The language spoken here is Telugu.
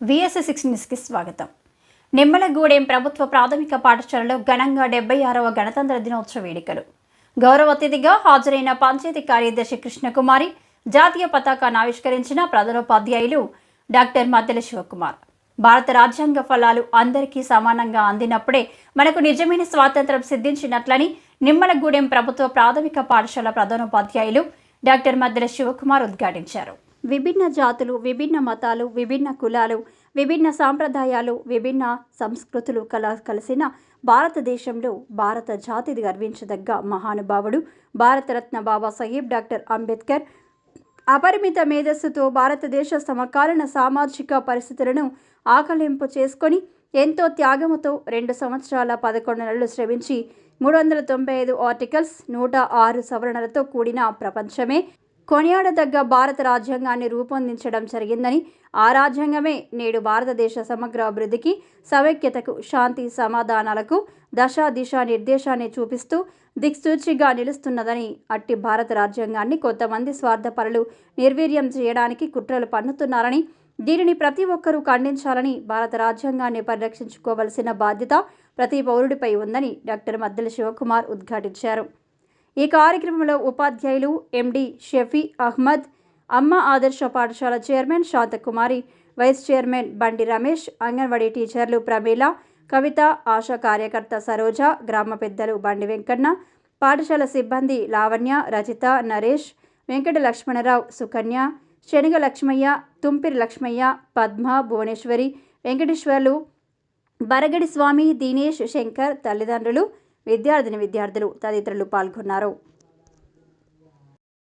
విఎస్ సిక్స్ న్యూస్కి స్వాగతం. నిమ్మలగూడెం ప్రభుత్వ ప్రాథమిక పాఠశాలలో ఘనంగా డెబ్బై ఆరవ గణతంత్ర దినోత్సవ వేడుకలు. గౌరవ అతిథిగా హాజరైన పంచాయతీ కార్యదర్శి కృష్ణకుమారి జాతీయ పతాకాన్ని ఆవిష్కరించిన ప్రధానోపాధ్యాయులు డాక్టర్ మద్దెల శివకుమార్. భారత రాజ్యాంగ ఫలాలు అందరికీ సమానంగా అందినప్పుడే మనకు నిజమైన స్వాతంత్రం సిద్ధించినట్లని నిమ్మలగూడెం ప్రభుత్వ ప్రాథమిక పాఠశాల ప్రధానోపాధ్యాయులు డాక్టర్ మద్దెల శివకుమార్ ఉద్ఘాటించారు. విభిన్న జాతులు విభిన్న మతాలు విభిన్న కులాలు విభిన్న సాంప్రదాయాలు విభిన్న సంస్కృతులు కల కలిసిన భారతదేశంలో భారత జాతి గర్వించదగ్గ మహానుభావుడు భారతరత్న బాబాసాహెబ్ డాక్టర్ అంబేద్కర్. అపరిమిత మేధస్సుతో భారతదేశ సమకాలీన సామాజిక పరిస్థితులను ఆకలింపు చేసుకొని ఎంతో త్యాగముతో రెండు సంవత్సరాల పదకొండు నెలలు శ్రమించి మూడు వందల తొంభై ఐదు ఆర్టికల్స్ నూట ఆరు సవరణలతో కూడిన ప్రపంచమే కొనియాడదగ్గ భారత రాజ్యాంగాన్ని రూపొందించడం జరిగిందని ఆ రాజ్యాంగమే నేడు భారతదేశ సమగ్ర అభివృద్ధికి సమైక్యతకు శాంతి సమాధానాలకు దశ దిశ నిర్దేశాన్ని చూపిస్తూ దిక్సూచిగా నిలుస్తున్నదని అట్టి భారత రాజ్యాంగాన్ని కొంతమంది స్వార్థపరులు నిర్వీర్యం చేయడానికి కుట్రలు పన్నుతున్నారని దీనిని ప్రతి ఒక్కరూ ఖండించాలని భారత రాజ్యాంగాన్ని పరిరక్షించుకోవలసిన బాధ్యత ప్రతి పౌరుడిపై ఉందని డాక్టర్ మద్దెల శివకుమార్ ఉద్ఘాటించారు. ఈ కార్యక్రమంలో ఉపాధ్యాయులు ఎండి షఫీ అహ్మద్ అమ్మ ఆదర్శ పాఠశాల చైర్మన్ శాంతకుమారి వైస్ చైర్మన్ బండి రమేష్ అంగన్వాడీ టీచర్లు ప్రమీల కవిత ఆశా కార్యకర్త సరోజ గ్రామ పెద్దలు బండి వెంకన్న పాఠశాల సిబ్బంది లావణ్య రజిత నరేష్ వెంకట లక్ష్మణరావు సుకన్య శనగ లక్ష్మయ్య తుంపిరి లక్ష్మయ్య పద్మ భువనేశ్వరి వెంకటేశ్వర్లు బరగడి స్వామి దినేష్ శంకర్ తల్లిదండ్రులు విద్యార్థిని విద్యార్థులు తదితరులు పాల్గొన్నారు.